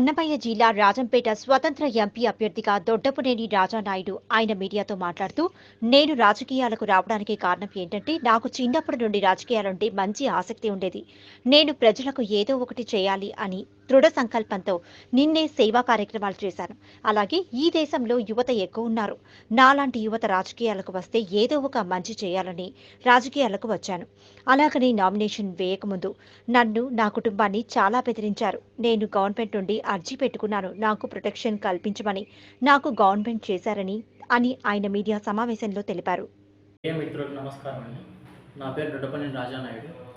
అన్నమయ్య జిల్లా రాజంపేట స్వతంత్ర ఎంపీ అభ్యర్థిగా దొడ్డపునేని రాజానాయుడు ఆయన మీడియాతో మాట్లాడుతూ నేను రాజకీయాలకు రావడానికి కారణం ఏంటంటే నాకు చిన్నప్పటి నుండి రాజకీయాలంటే మంచి ఆసక్తి ఉండేది. నేను ప్రజలకు ఏదో ఒకటి చేయాలి అని దృఢ సంకల్పంతో నిన్నే సేవా కార్యక్రమాలు చేశాను. అలాగే ఈ దేశంలో యువత ఎక్కువ ఉన్నారు. నాలాంటి యువత రాజకీయాలకు వస్తే ఏదో ఒక మంచి చేయాలని రాజకీయాలకు వచ్చాను. అలాగని నామినేషన్ వేయకముందు నన్ను నా కుటుంబాన్ని చాలా బెదిరించారు. నేను గవర్నమెంట్ నుండి అర్జీ పెట్టుకున్నాను. నాకు ప్రొటెక్షన్ కల్పించమని నాకు గవర్నమెంట్ చేశారని అని ఆయన మీడియా సమావేశంలో తెలిపారు. నమస్కారం అండి? నా పేరు దొడ్డపల్లి రాజానాయుడు.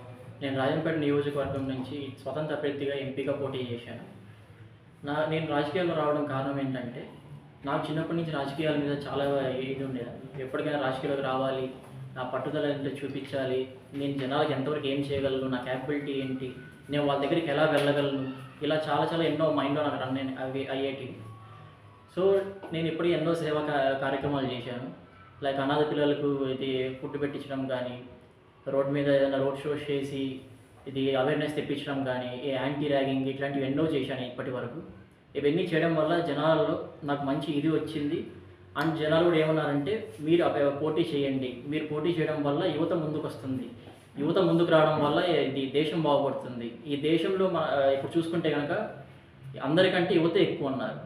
నేను రాజంపేట నియోజకవర్గం నుంచి స్వతంత్ర అభ్యర్థిగా ఎంపీగా పోటీ చేశాను. నా నేను రాజకీయాల్లో రావడం కారణం ఏంటంటే నాకు చిన్నప్పటి నుంచి రాజకీయాల మీద చాలా ఇది ఉండేది. ఎప్పటికైనా రాజకీయాలకు రావాలి నా పట్టుదల ఏంటో చూపించాలి నేను జనాలకు ఎంతవరకు ఏం చేయగలను నా క్యాపబిలిటీ ఏంటి నేను వాళ్ళ దగ్గరికి ఎలా వెళ్ళగలను ఇలా చాలా చాలా ఎన్నో మైండ్లో నాకు రన్ అయిన- అవి ఐఐటి సో నేను ఇప్పటికీ ఎన్నో సేవా కార్యక్రమాలు చేశాను. లైక్ అనాథ పిల్లలకు ఇది ఫుడ్ పెట్టించడం కానీ రోడ్ మీద ఏదైనా రోడ్ షోస్ చేసి ఇది అవేర్నెస్ తెప్పించడం కానీ ఈ యాంటీ ర్యాగింగ్ ఇట్లాంటివి ఎన్నో చేశాను ఇప్పటి వరకు. ఇవన్నీ చేయడం వల్ల జనాలలో నాకు మంచి ఇది వచ్చింది. అండ్ జనాలు కూడా ఏమన్నారంటే మీరు పోటీ చేయండి. మీరు పోటీ చేయడం వల్ల యువత ముందుకు వస్తుంది. యువత ముందుకు రావడం వల్ల ఇది దేశం బాగుపడుతుంది. ఈ దేశంలో మన ఇప్పుడు చూసుకుంటే కనుక అందరికంటే యువత ఎక్కువ ఉన్నారు.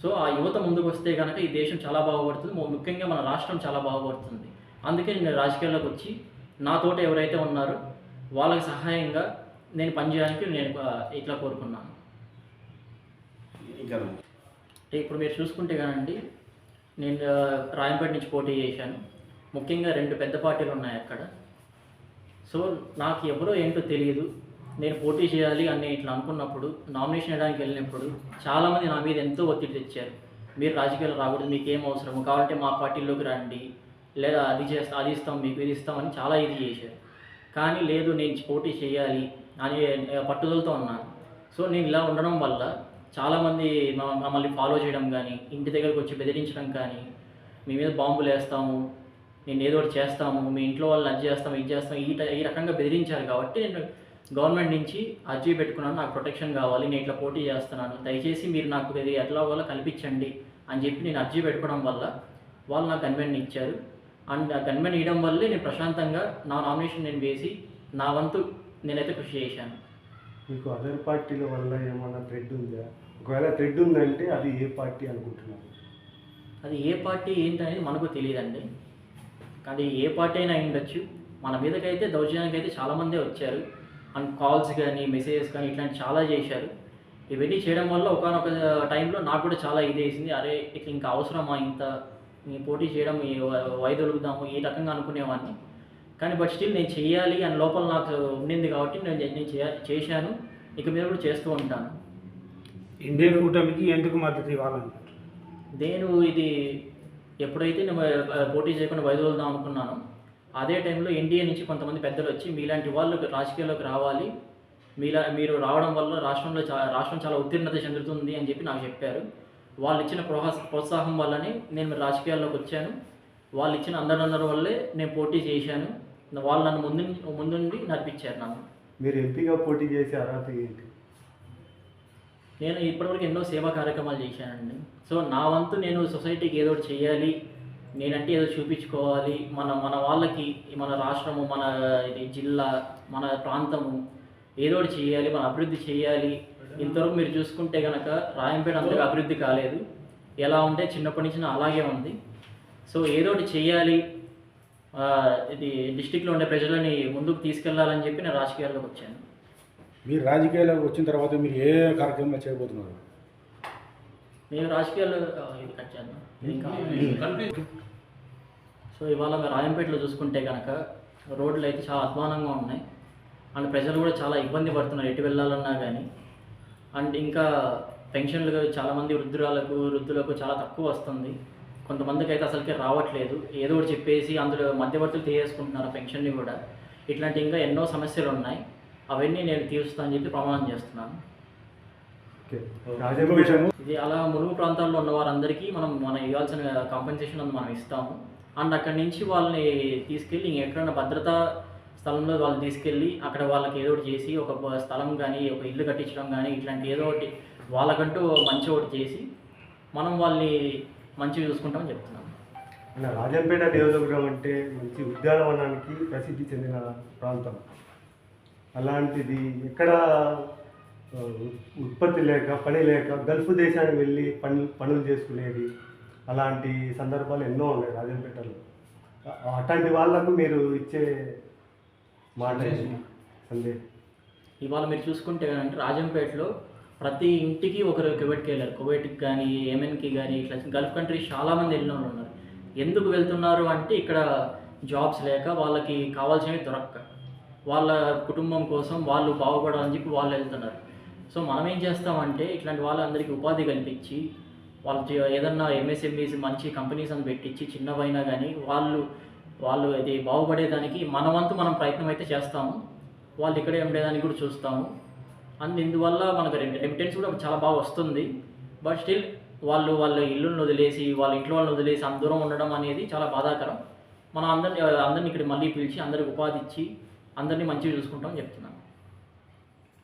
సో ఆ యువత ముందుకు వస్తే కనుక ఈ దేశం చాలా బాగుపడుతుంది. ముఖ్యంగా మన రాష్ట్రం చాలా బాగుపడుతుంది. అందుకే నేను రాజకీయాల్లోకి వచ్చి నాతోట ఎవరైతే ఉన్నారో వాళ్ళకి సహాయంగా నేను పనిచేయడానికి నేను ఇట్లా కోరుకున్నాను. అంటే ఇప్పుడు మీరు చూసుకుంటే కానండి నేను రాయంపేట నుంచి పోటీ చేశాను. ముఖ్యంగా రెండు పెద్ద పార్టీలు ఉన్నాయి అక్కడ. సో నాకు ఎవరో ఏంటో తెలియదు. నేను పోటీ చేయాలి అని ఇట్లా అనుకున్నప్పుడు నామినేషన్ వేయడానికి వెళ్ళినప్పుడు చాలామంది నా మీద ఎంతో ఒత్తిడి తెచ్చారు. మీరు రాజకీయాలు రాకూడదు మీకు ఏం అవసరము? కావాలంటే మా పార్టీలోకి రండి. లేదా అది చేస్తా అది ఇస్తాం మీకు ఇది ఇస్తామని చాలా ఇది చేశారు. కానీ లేదు నేను పోటీ చేయాలి అని పట్టుదలతో ఉన్నాను. సో నేను ఇలా ఉండడం వల్ల చాలామంది మమ్మల్ని ఫాలో చేయడం కానీ ఇంటి దగ్గరకు వచ్చి బెదిరించడం కానీ మీ మీద బాంబులు వేస్తాము నేను ఏదో ఒకటి చేస్తాము మీ ఇంట్లో వాళ్ళని అది చేస్తాము ఇది చేస్తాము ఈ ఈ రకంగా బెదిరించారు కాబట్టి నేను గవర్నమెంట్ నుంచి అర్జీ పెట్టుకున్నాను నాకు ప్రొటెక్షన్ కావాలి నేను ఇట్లా పోటీ చేస్తున్నాను దయచేసి మీరు నాకు ఇది ఎట్లా అవ్వాలో కల్పించండి అని చెప్పి నేను అర్జీ పెట్టుకోవడం వల్ల వాళ్ళు నాకు గన్మెన్ ఇచ్చారు. అండ్ ఆ గన్మెన్ ఇవ్వడం వల్లే నేను ప్రశాంతంగా నా నామినేషన్ నేను వేసి నా వంతు నేనైతే కృషి చేశాను. మీకు అదర్ పార్టీల వల్ల ఏమన్నా థ్రెడ్ ఉందా? ఒకవేళ థ్రెడ్ ఉందంటే అది ఏ పార్టీ అనుకుంటున్నారు? అది ఏ పార్టీ ఏంటనేది మనకు తెలియదండి. అది ఏ పార్టీ అయినా అయి ఉండొచ్చు మన మీదకైతే దౌర్జన్యానికి అయితే చాలామందే వచ్చారు. అండ్ కాల్స్ కానీ మెసేజెస్ కానీ ఇట్లాంటి చాలా చేశారు. ఇవన్నీ చేయడం వల్ల ఒకనొక టైంలో నాకు కూడా చాలా ఇది వేసింది. అరే ఇట్లా ఇంకా అవసరమా ఇంత పోటీ చేయడం వైదొలుగుదాము ఈ రకంగా అనుకునేవాడిని కానీ బట్ స్టిల్ నేను చేయాలి అని లోపల నాకు ఉండింది కాబట్టి నేను నేను చేశాను. ఇక మీద కూడా చేస్తూ ఉంటాను. ఇండియా కూటమికి ఎందుకు మద్దతు ఇవ్వాలన్నారు నేను ఇది ఎప్పుడైతే నేను పోటీ చేయకుండా వైదొలుదాం అనుకున్నానో అదే టైంలో ఎన్డీఏ నుంచి కొంతమంది పెద్దలు వచ్చి మీలాంటి వాళ్ళు రాజకీయాల్లోకి రావాలి. మీలా మీరు రావడం వల్ల రాష్ట్రంలో రాష్ట్రం చాలా ఉత్తీర్ణత చెందుతుంది అని చెప్పి నాకు చెప్పారు. వాళ్ళు ఇచ్చిన ప్రోత్సాహం వల్లనే నేను రాజకీయాల్లోకి వచ్చాను. వాళ్ళు ఇచ్చిన అందడందరి వల్లే నేను పోటీ చేశాను. వాళ్ళు నన్ను ముందు ముందుండి నడిపించారు నన్ను. మీరు ఎంపీగా పోటీ చేసే అర్హత ఏంటి? నేను ఇప్పటివరకు ఎన్నో సేవా కార్యక్రమాలు చేశానండి. సో నా వంతు నేను సొసైటీకి ఏదో ఒకటి చేయాలి. నేనంటే ఏదో చూపించుకోవాలి. మన మన వాళ్ళకి మన రాష్ట్రము మన ఇది జిల్లా మన ప్రాంతము ఏదో చేయాలి. మన అభివృద్ధి చేయాలి. ఇంతవరకు మీరు చూసుకుంటే కనుక రాయంపేట అంతగా అభివృద్ధి కాలేదు. ఎలా ఉంటే చిన్నప్పటి నుంచి అలాగే ఉంది. సో ఏదో ఒకటి చేయాలి. ఇది డిస్టిక్లో ఉండే ప్రజలని ముందుకు తీసుకెళ్ళాలని చెప్పి నేను రాజకీయాల్లోకి వచ్చాను. మీరు రాజకీయాల్లోకి వచ్చిన తర్వాత మీరు ఏ కార్యక్రమాలు చేయబోతున్నారు? నేను రాజకీయాలు ఆ, ఇది కట్ చేద్దాం. ఇంకా సో ఇవాళ రాయంపేటలో చూసుకుంటే కనుక రోడ్లు అయితే చాలా అధ్వానంగా ఉన్నాయి. అండ్ ప్రజలు కూడా చాలా ఇబ్బంది పడుతున్నారు. ఎటు వెళ్ళాలన్నా కానీ అండ్ ఇంకా పెన్షన్లు చాలామంది వృద్ధురాలకు వృద్ధులకు చాలా తక్కువ వస్తుంది. కొంతమందికి అయితే అసలుకే రావట్లేదు. ఏదో ఒకటి చెప్పేసి అందులో మధ్యవర్తులు తీసేసుకుంటున్నారు పెన్షన్ని కూడా. ఇట్లాంటి ఇంకా ఎన్నో సమస్యలు ఉన్నాయి అవన్నీ నేను తీరుస్తానని చెప్పి ప్రమాణం చేస్తున్నాను. ఇది అలా ములుగు ప్రాంతాల్లో ఉన్న వారందరికీ మనం మనం ఇవ్వాల్సిన కాంపెన్సేషన్ అందు మనం ఇస్తాము. అండ్ అక్కడి నుంచి వాళ్ళని తీసుకెళ్ళి ఎక్కడైనా భద్రతా స్థలంలో వాళ్ళు తీసుకెళ్ళి అక్కడ వాళ్ళకి ఏదో ఒకటి చేసి ఒక స్థలం కానీ ఒక ఇల్లు కట్టించడం కానీ ఇట్లాంటి ఏదో ఒకటి వాళ్ళకంటూ మంచి ఒకటి చేసి మనం వాళ్ళని మంచిగా చూసుకుంటామని చెప్తున్నాం. మన రాజంపేట నియోజకవర్గం అంటే మంచి ఉద్యానవనానికి ప్రసిద్ధి చెందిన ప్రాంతం. అలాంటిది ఎక్కడ ఉత్పత్తి లేక పని లేక గల్ఫ్ దేశానికి వెళ్ళి పని పనులు చేసుకునేది అలాంటి సందర్భాలు ఎన్నో ఉన్నాయి రాజంపేటలో. ఆ- అట్లాంటి వాళ్ళకు మీరు ఇచ్చే ఇవాళ మీరు చూసుకుంటే కనుక రాజంపేటలో ప్రతి ఇంటికి ఒకరు కువైట్కి వెళ్ళారు. కువైట్కి కానీ ఏమెన్కి కానీ ఇట్లా గల్ఫ్ కంట్రీస్ చాలామంది వెళ్ళిన వాళ్ళు ఉన్నారు. ఎందుకు వెళ్తున్నారు అంటే ఇక్కడ జాబ్స్ లేక వాళ్ళకి కావాల్సినవి దొరక్క. వాళ్ళ కుటుంబం కోసం వాళ్ళు బాగుపడాలని చెప్పి వాళ్ళు వెళ్తున్నారు. సో మనం ఏం చేస్తామంటే ఇట్లాంటి వాళ్ళందరికీ ఉపాధి కల్పించి వాళ్ళు ఏదన్నా ఎంఎస్ఎంఈస్ మంచి కంపెనీస్ అని పెట్టించి చిన్నవైనా కానీ వాళ్ళు వాళ్ళు ఇది బాగుపడేదానికి మన వంతు మనం ప్రయత్నం అయితే చేస్తాము. వాళ్ళు ఇక్కడే ఉండేదానికి కూడా చూస్తాము. అండ్ ఇందువల్ల మనకు రెమిటెన్స్ కూడా చాలా బాగా వస్తుంది. బట్ స్టిల్ వాళ్ళు వాళ్ళ ఇల్లుని వదిలేసి వాళ్ళ ఇంట్లో వాళ్ళని వదిలేసి అంత దూరం ఉండడం అనేది చాలా బాధాకరం. మనం అందరిని అందరిని ఇక్కడ మళ్ళీ పిలిచి అందరికి ఉపాధి ఇచ్చి అందరినీ మంచిగా చూసుకుంటాం చెప్తున్నాను.